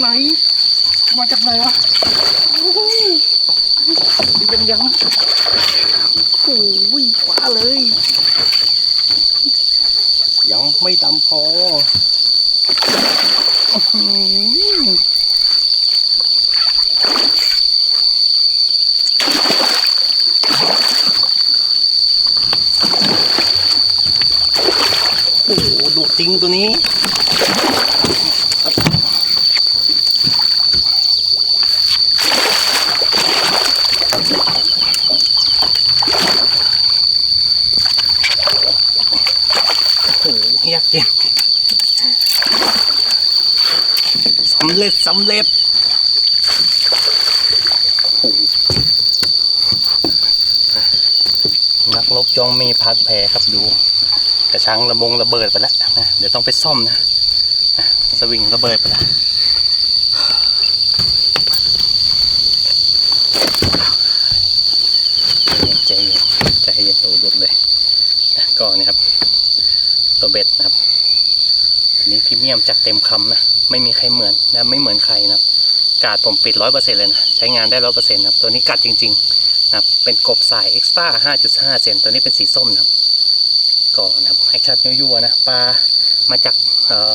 ไหนมาจากไหนวะโอ้โหยังยังโอ้ย ขวาเลย ยังไม่ดำพอโอ้โหดุจริงตัวนี้ โอ้โหยากเย็นสำเร็จสำเร็จ นักลบจองมีพัดแผลครับดู กระชังระบงระเบิดไปแล้วนะเดี๋ยวต้องไปซ่อมนะนะสวิงระเบิดไปแล้ว ใจเย็นใจเย็นโอ้ดุดเลยนะก็นี่ครับตัวเบ็ดนะครับอันนี้พรีเมียมจากเต็มคำนะไม่มีใครเหมือนนะไม่เหมือนใครนะครับ กาดผมปิดร้อยเปอร์เซ็นต์เลยนะใช้งานได้ร้อยเปอร์เซ็นต์นะครับตัวนี้กัดจริงๆนะครับเป็นกบสายเอ็กซ์ต้าห้าจุดห้าเซนตัวนี้เป็นสีส้มนะครับก่อนนะครับแอคชั่นยั่วๆนะปลามาจากเอ่อ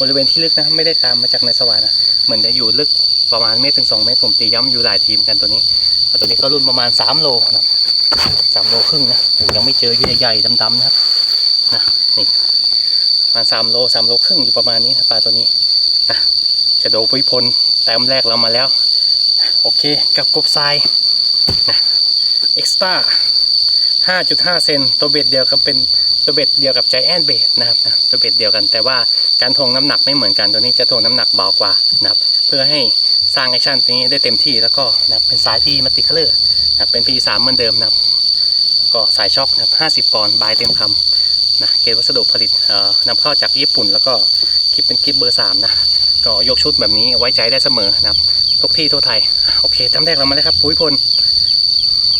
บริเวณที่ลึกนะไม่ได้ตามมาจากในสวรรค์นะเหมือนจะอยู่ลึกประมาณเมตรถึงสองเมตรผมตีย้ำอยู่หลายทีมกันตัวนี้ตัวนี้ก็รุ่นประมาณสามโลนะครับสามโลครึ่งนะยังไม่เจอใหญ่ๆดำๆนะครับนะนี่ประมาณสามโลสามโลครึ่งอยู่ประมาณนี้นะปลาตัวนี้นะจะโดพุยพลแต้มแรกเรามาแล้ว โอเคกับกบทรายนะเอ็กซ์ต้าห้าจุดห้าเซนตัวเบ็ดเดียวกับเป็นตัวเบ็ดเดียวกับใจแอนเบ็ดนะครับนะตัวเบ็ดเดียวกันแต่ว่าการทวงน้ำหนักไม่เหมือนกันตัวนี้จะทวงน้ำหนักเบากว่านะครับเพื่อให้สร้างแอคชั่นตรงนี้ได้เต็มที่แล้วก็นะเป็นสายพีมัตติคัลเลอร์นะเป็นพีสามเหมือนเดิมนะครับก็สายช็อคนะครับห้าสิบปอนด์บายเต็มคำนะเกรดวัสดุผลิตเอ่อนำเข้าจากญี่ปุ่น แล้วก็คลิปเป็นคลิปเบอร์สามนะ ก็ยกชุดแบบนี้ไว้ใจได้เสมอนะครับ ทุกที่ทั่วไทย โอเคจำแรกเรามาเลยครับ ปุ้ยพล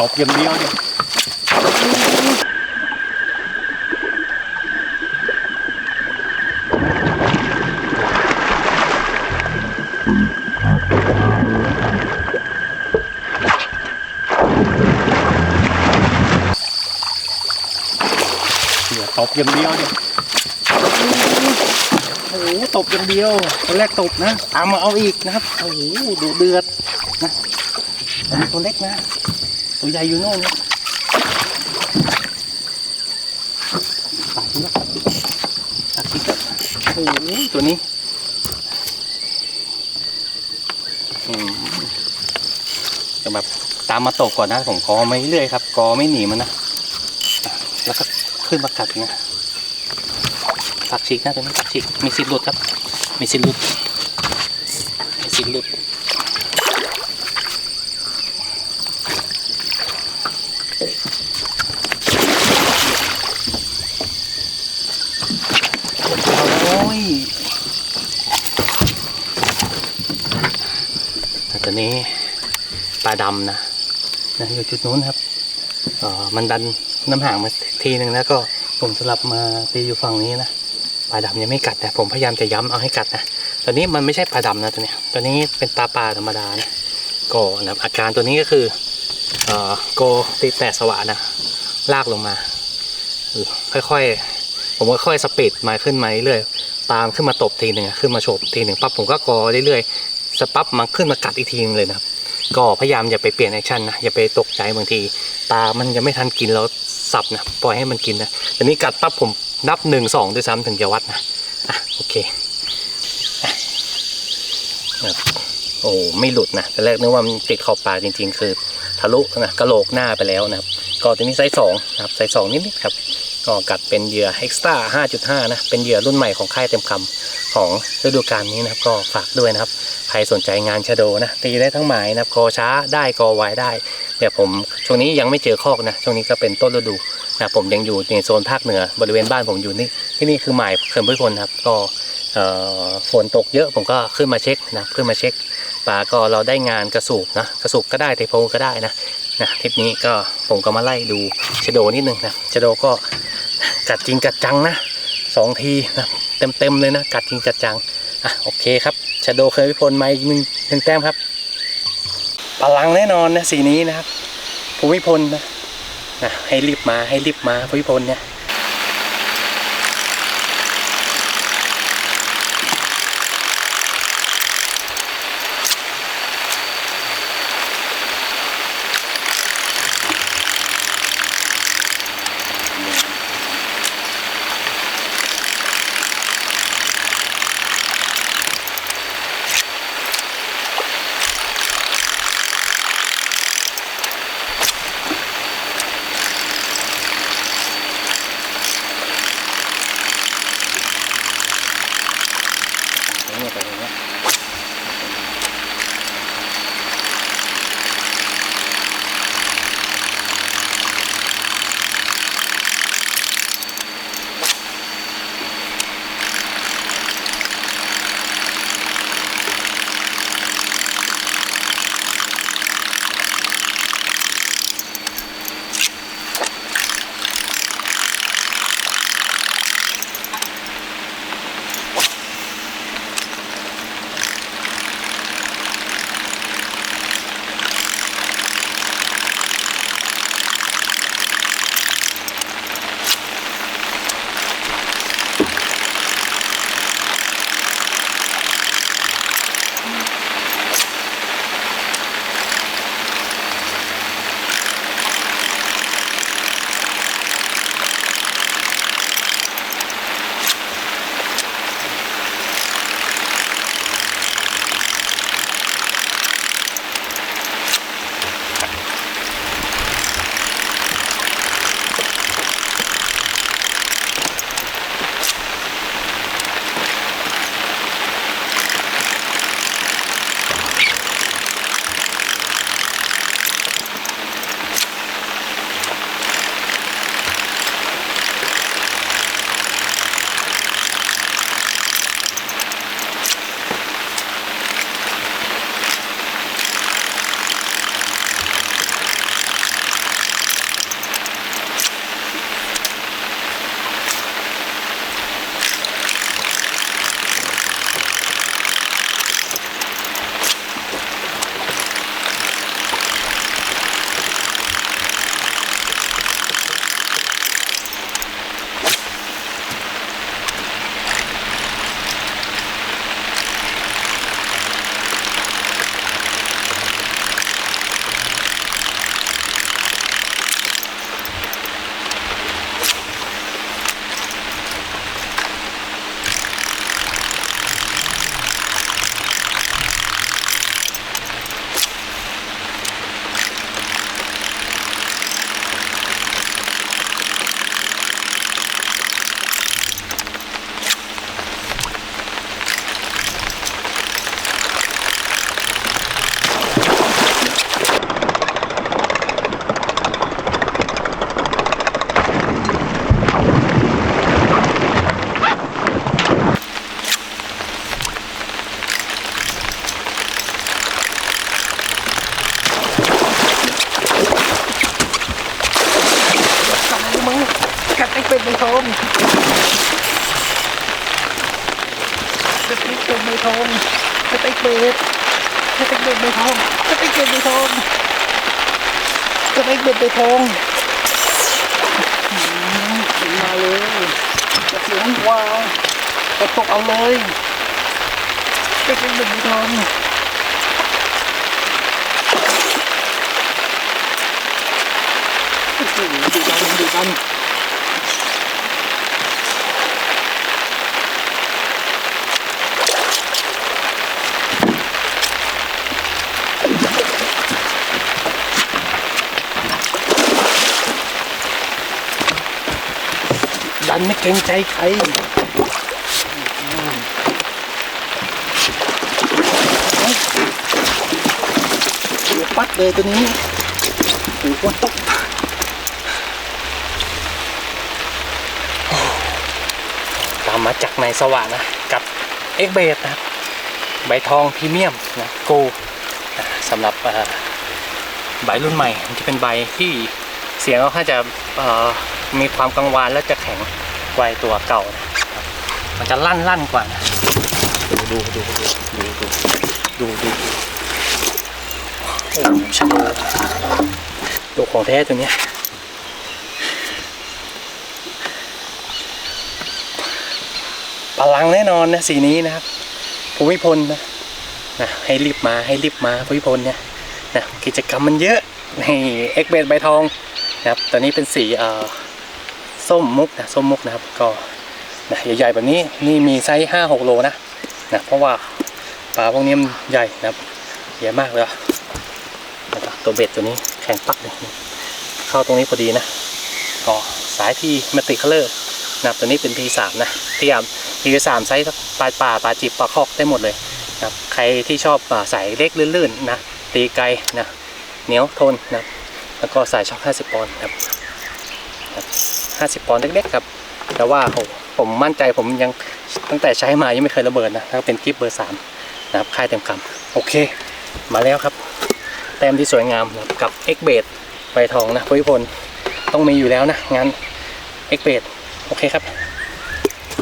ตบอย่างเดียวเนี่ยเหลือตบอย่างเดียวเนี่ยโอ้โหตบอย่างเดียวตอนแรกตบนะตามมาเอาอีกนะครับ โอ้โหดูเดือดนะแต่มีตัวเล็กนะ ตัวใหญ่อยู่โน่นนะตายแล้วตัดทิ้งแล้วโอ้โหตัวนี้จะแบบตามมาตกก่อนนะผมกอไม่เรื่อยครับกอไม่หนีมันนะแล้วก็ขึ้นมากัดนะผักฉีกนะตัวนี้ผักฉีกมีสิทธิ์หลุดครับ มีสิทธิ์หลุดมีสิทธิ์หลุดโอ้ยแต่ตัว นี้ปลาดำนะนะอยู่จุดนู้นครับเอ่อมันดันน้ำห่างมาทีหนึ่งแล้วก็ผมสลับมาตีอยู่ฝั่งนี้นะปลาดำยังไม่กัดแต่ผมพยายามจะย้ำเอาให้กัดนะตอนนี้มันไม่ใช่ปลาดำนะตัวเนี้ยตัวนี้เป็นปลาปลาธรรมดานะก็นะอาการตัวนี้ก็คือเอ่อโกตีแต่สวะนะลากลงมา ค่อยๆ ผมก็ค่อยสปีดมาขึ้นมาเรื่อยๆตามขึ้นมาตบทีหนึ่งขึ้นมาโฉบทีหนึ่งปั๊บผมก็กอเรื่อยๆ สปั๊บมาขึ้นมากัดอีกทีนึงเลยนะครับ ก็พยายามอย่าไปเปลี่ยนแอคชั่นนะอย่าไปตกใจบางที ตามันยังไม่ทันกินแล้วสับนะปล่อยให้มันกินนะแต่นี้กัดปั๊บผมนับหนึ่งสองด้วยซ้ำถึงจะวัดนะอะโอเคอโอ้ไม่หลุดนะแต่แรกนึกว่ามันติดขอบปากจริง ๆ คือ ทะลุนะกระโหลกหน้าไปแล้วนะครับ ก็ตัวนี้ไซส์สองนะครับไซส์สองนิดๆครับก็กัดเป็นเหยื่อ Extra 5.5 นะ เป็นเหยื่อรุ่นใหม่ของค่ายเต็มคำของฤดูกาลนี้นะครับ ก็ฝากด้วยนะครับ ใครสนใจงานชะโดนะ ตีได้ทั้งหมายนะครับกอช้าได้กอไวได้เดี๋ยวผมช่วงนี้ยังไม่เจอคอกนะช่วงนี้ก็เป็นต้นฤดูนะผมยังอยู่ในโซนภาคเหนือบริเวณบ้านผมอยู่นี่ที่นี่คือหมายเขื่อนพุทธพลครับก็เอ่อฝนตกเยอะผมก็ขึ้นมาเช็คนะขึ้นมาเช็คปลาก็เราได้งานกระสูบนะกระสูบก็ได้เทโพก็ได้นะนะทริปนี้ก็ผมก็มาไล่ดูชะโดนิดนึงนะชะโดก็กัดจริงกัดจังนะสองทีนะเต็มเต็มๆเลยนะกัดจริงกัดจังอะโอเคครับ ชะโดเคยพิพลมาอีกหนึ่งหนึ่งแต้มครับพลังแน่นอนนะสีนี้นะครับภูมิพลนะนะให้รีบมาให้รีบมาภูมิพลเนี่ย กเบ็ดไปทองมาเลยกระเสียงวาวกระตกเอาเลยเต็กเบ็ดไปทองดูดันดูดันันไม่เกรงใจใครปัดเลยตัวนี้โอ้โหตกตามมาจากในสว่างนะ กับเอ็กเบดนะใบทองพรีเมียมนะโกนะสำหรับใบรุ่นใหม่มันจะเป็นใบที่เสียงเขาค่าจะมีความกังวานและจะแข็ง ไวตัวเก่านะครับมันจะลั่นลั่นกว่านะดูดูดูดูดูดูดูโอ้ชัตัวของแท้ตัวเนี้ยพลังแน่นอนนะสีนี้นะครับภูมิพลนะนะให้รีบมาให้รีบมาภูมิพลเนี่ยนะกิจกรรมมันเยอะในเอ็กเบดใบทองนะครับตอนนี้เป็นสีเอ่อ ส้มมุกนะส้มมุกนะครับก็นะใหญ่ๆแบบนี้นี่มีไซส์ห้าหกโลนะนะเพราะว่าปลาพวกนี้มันใหญ่นะครับใหญ่มากเลยอะนะครับตัวเบ็ดตัวนี้แข็งปักเลยเข้าตรงนี้พอดีนะก็สายที่เมติคเลอร์นะตัวนี้เป็น P3 นะที่อะ P3 ไซส์ปลาป่าปลาจิบปลาคอกได้หมดเลยนะใครที่ชอบอ่าสายเล็กลื่นๆนะตีไกลนะเหนียวทนนะแล้วก็สายช็อค 50 ปอนด์นะครับ 50ปอนด์เล็กๆครับ แต่ว่าผมมั่นใจผมยังตั้งแต่ใช้มายังไม่เคยระเบิดนะถ้าเป็นคลิปเบอร์3นะครับค่ายเต็มคำโอเค มาแล้วครับ แต้มที่สวยงามนะกับ X b a t ใบทองนะพุทธิพลต้องมีอยู่แล้วนะงาน X b a t โอเคครับ